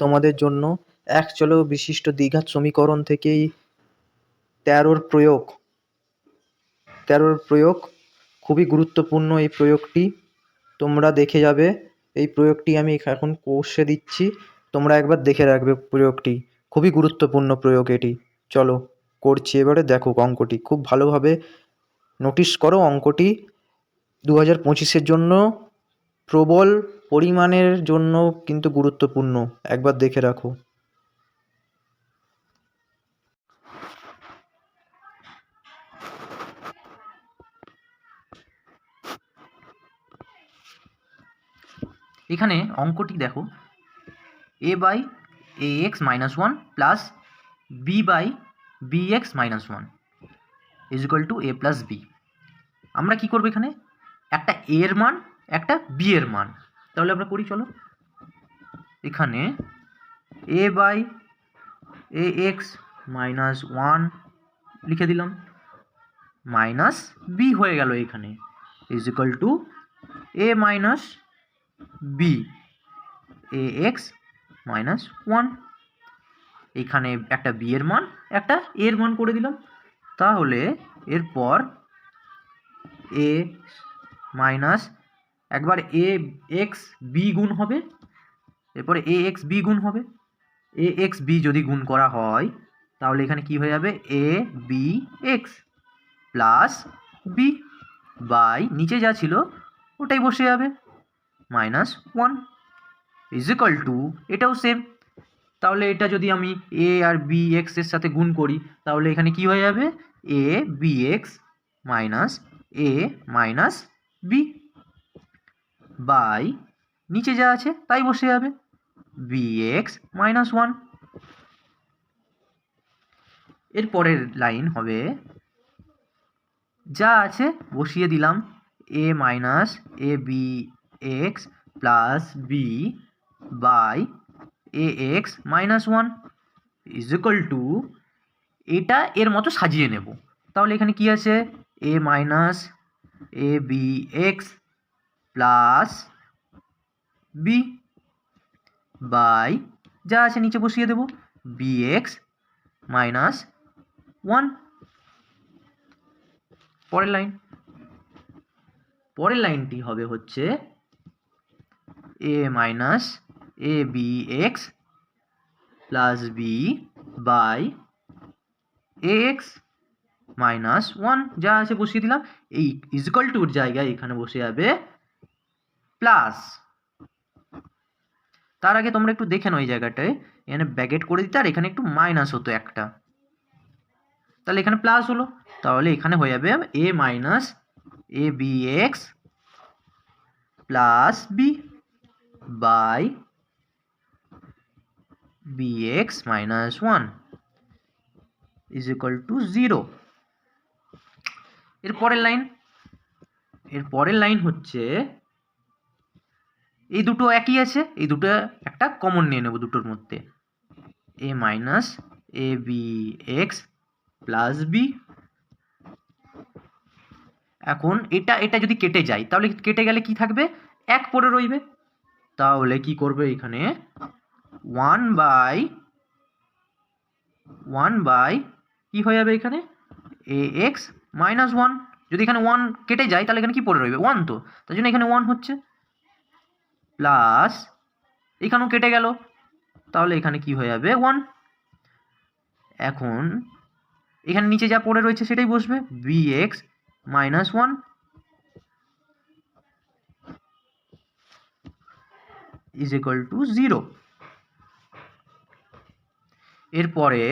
তোমাদের জন্য এক চলো বিশিষ্ট দ্বিঘাত সমীকরণ থেকেই তেরোর প্রয়োগ। তেরোর প্রয়োগ খুবই গুরুত্বপূর্ণ এই প্রয়োগটি। তোমরা দেখে যাবে, এই প্রয়োগটি আমি এখন কোর্সে দিচ্ছি। তোমরা একবার দেখে রাখবে প্রয়োগটি। খুবই গুরুত্বপূর্ণ প্রয়োগ এটি। চলো করছি এবারে, দেখো অঙ্কটি। খুব ভালোভাবে নোটিশ করো অঙ্কটি। দু হাজার পঁচিশের জন্য প্রবল পরিমাণের জন্য কিন্তু গুরুত্বপূর্ণ। একবার দেখে রাখো। এখানে অঙ্কটি দেখো। A by A X minus one plus B by B X minus one is equal to A plus B আমরা কী করব এখানে? একটা এর মান, একটা বি এর মান। তাহলে আমরা করি, চলো। এখানে A by A X minus one লিখে দিলাম। মাইনাস বি হয়ে গেল এখানে। Is equal to A minus B A X minus one এখানে একটা বি এর মান, একটা এ এর মান করে দিলাম। তাহলে এরপর এ মাইনাস একবার এ এক্স বি গুণ হবে, এরপরে এ এক্স বি গুণ হবে। এ এক্স বি যদি গুণ করা হয়, তাহলে এখানে কি হয়ে যাবে? A B X plus B. By, নিচে যা ছিল, ওটাই বসে যাবে। Minus one is equal to, এটাও সেম। তাহলে এটা যদি আমি এ আর বি এক্সের সাথে গুণ করি, তাহলে এখানে কি হয়ে যাবে? A B X minus A minus B. By. নিচে যা আছে, তাই বসে যাবে। বি এক্স মাইনাস ওয়ানের পরের লাইন হবে, যা আছে বসিয়ে দিলাম। A minus A B X plus B by A X minus one is equal to এটা এর মতো সাজিয়ে নেব। তাহলে এখানে কি আছে? A minus A B X plus B by, যা আছে নিচে বসিয়ে দেব বি এক্স মাইনাস ওয়ান পরের লাইন পরের লাইনটি হবে হচ্ছে A minus A B X plus B by X minus one যা আছে বসিয়ে দিলাম। এই ইজিক্যাল টুর জায়গায় এখানে বসে যাবে প্লাস, তার আগে তোমরা একটু দেখে নাও এই জায়গাটায়। এখানে ব্যাগেট করে দিতে, আর এখানে একটু মাইনাস হতো একটা। তাহলে এখানে প্লাস হলো। তাহলে এখানে হয়ে যাবে A minus A B X plus B by B X minus one is equal to zero এর পরের লাইন এর পরের লাইন হচ্ছে এই দুটো একই আছে, এই দুটো একটা কমন নিয়ে নেব দুটোর মধ্যে। A minus A B X plus B এখন এটা এটা যদি কেটে যায়, তাহলে কেটে গেলে কি থাকবে? এক পড়ে রইবে। তাহলে কি করবে এখানে? ওয়ান বাই ওয়ান বাই কি হয়ে যাবে এখানে? এ এক্স মাইনাস ওয়ান যদি এখানে ওয়ান কেটে যায়, তাহলে এখানে কি পড়ে রইবে? ওয়ান তো। তার জন্য এখানে ওয়ান হচ্ছে। প্লাস এখানেও কেটে গেল। তাহলে এখানে কি হয়ে যাবে? ওয়ান এখন এখানে নিচে যা পড়ে রয়েছে সেটাই বসবে। B X minus one is equal to zero এরপরে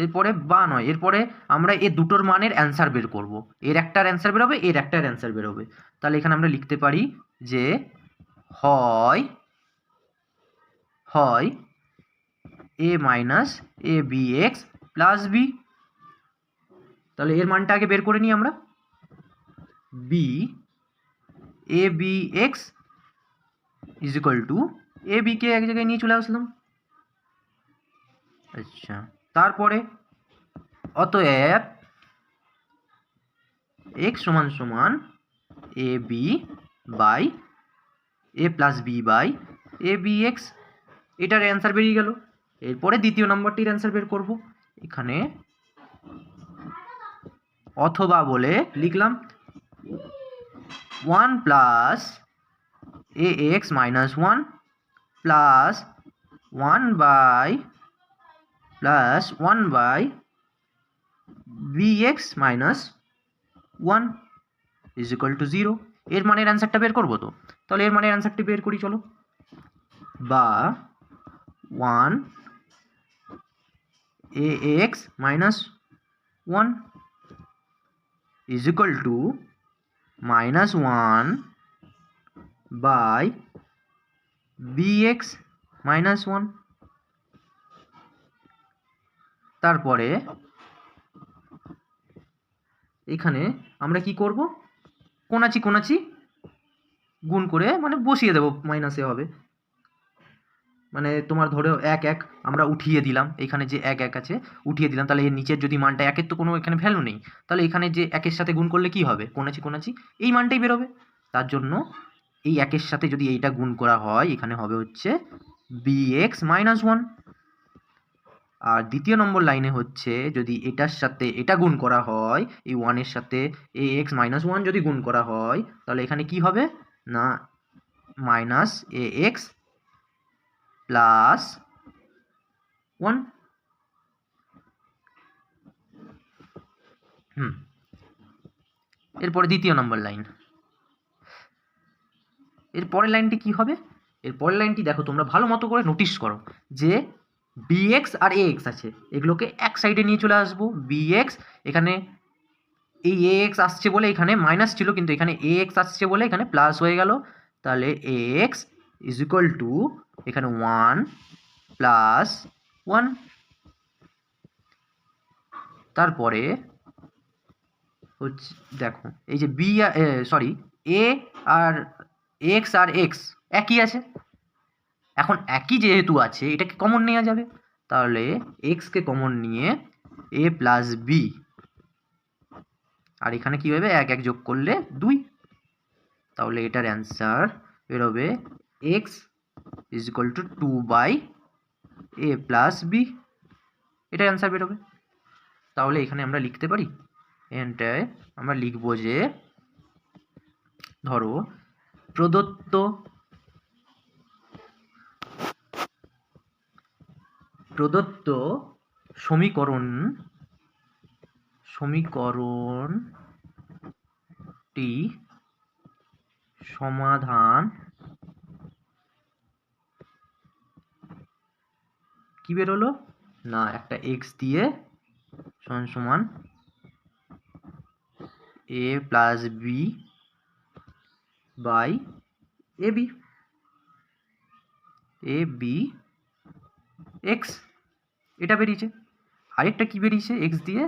এরপরে বা নয়, এরপরে আমরা এ দুটোর মানের অ্যান্সার বের করব। এর একটার অ্যান্সার বেরোবে এর একটার অ্যান্সার বেরোবে তাহলে এখানে আমরা লিখতে পারি যে হয় হয় A minus A B X plus B তাহলে এর মানটা আগে বের করে নিই আমরা। B A B X is equal to A বিকে এক জায়গায় নিয়ে চলে আসলাম। আচ্ছা। তারপরে অতএব এক্স সমান সমান A B by A plus B by A B X এটার অ্যান্সার বেরিয়ে গেল। এরপরে দ্বিতীয় নম্বরটির অ্যান্সার বের করব। এখানে অথবা বলে লিখলাম one plus A X minus one plus one by plus one by B X minus one is equal to zero এর মানের অ্যান্সারটা বের করব তো? তাহলে এর মানের অ্যান্সারটি বের করি, চলো। বা one A X minus one is equal to minus one by B X minus one তারপরে এখানে আমরা কি করব? কোনাচি কোনাচি গুণ করে মানে বসিয়ে দেবো মাইনাসে হবে। মানে তোমার ধরো এক এক আমরা উঠিয়ে দিলাম। এখানে যে এক এক আছে, উঠিয়ে দিলাম। তাহলে এর নিচের যদি মানটা একের তো কোনো এখানে ভ্যালু নেই। তাহলে এখানে যে একের সাথে গুণ করলে কি হবে? কোনাচি কোনাচি এই মানটাই বেরোবে। তার জন্য এই একের সাথে যদি এইটা গুণ করা হয়, এখানে হবে হচ্ছে বি এক্স মাইনাস ওয়ান আর দ্বিতীয় নম্বর লাইনে হচ্ছে যদি এটার সাথে এটা গুণ করা হয়, এই ওয়ানের সাথে এ এক্স মাইনাস ওয়ান যদি গুণ করা হয়, তাহলে এখানে কি হবে? না minus A X plus one হুম। এরপরে দ্বিতীয় নম্বর লাইন। এর পরের লাইনটি কি হবে? এর পরের লাইনটি দেখো, তোমরা ভালো মতো করে নোটিশ করো যে বিএক্স আর এক্স আছে। এগুলোকে এক সাইডে নিয়ে চলে আসব। বিএক্স এখানে এই এ এক্স আসছে বলে এখানে মাইনাস ছিল, কিন্তু এখানে এ এক্স আসছে বলে এখানে প্লাস হয়ে গেল। তাহলে A X is equal to এখানে ওয়ান প্লাস ওয়ান তারপরে হচ্ছে, দেখো, এই যে বি সরি এ আর এক্স আর এক্স একই আছে। এখন একই যেহেতু আছে, এটাকে কমন নেওয়া যাবে। তাহলে এক্সকে কমন নিয়ে এ প্লাস বি আর এখানে কী হবে? এক এক যোগ করলে দুই। তাহলে এটার অ্যান্সার বেরোবে X is equal to two by A plus B এটার অ্যান্সার বেরোবে। তাহলে এখানে আমরা লিখতে পারি? এখানটায় আমরা লিখব যে, ধরো প্রদত্ত প্রদত্ত সমীকরণ সমীকরণটি সমাধান কি বেরোলো? না, একটা এক্স দিয়ে সমান সমান A plus B by A B A B X এটা বেরিয়েছে। আরেকটা কি বেরিয়েছে? এক্স দিয়ে।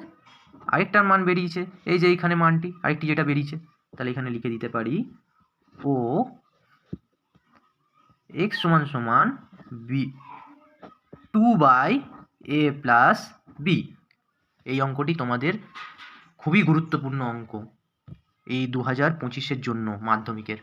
আরেকটার মান বেরিয়েছে। এই যে এইখানে মানটি। আরেকটি যেটা বেরিয়েছে। তাহলে এখানে লিখে দিতে পারি। ও এক্স সমান সমান B two by A plus B এই অঙ্কটি তোমাদের খুবই গুরুত্বপূর্ণ অঙ্ক। এই দু হাজার পঁচিশের জন্য মাধ্যমিকের।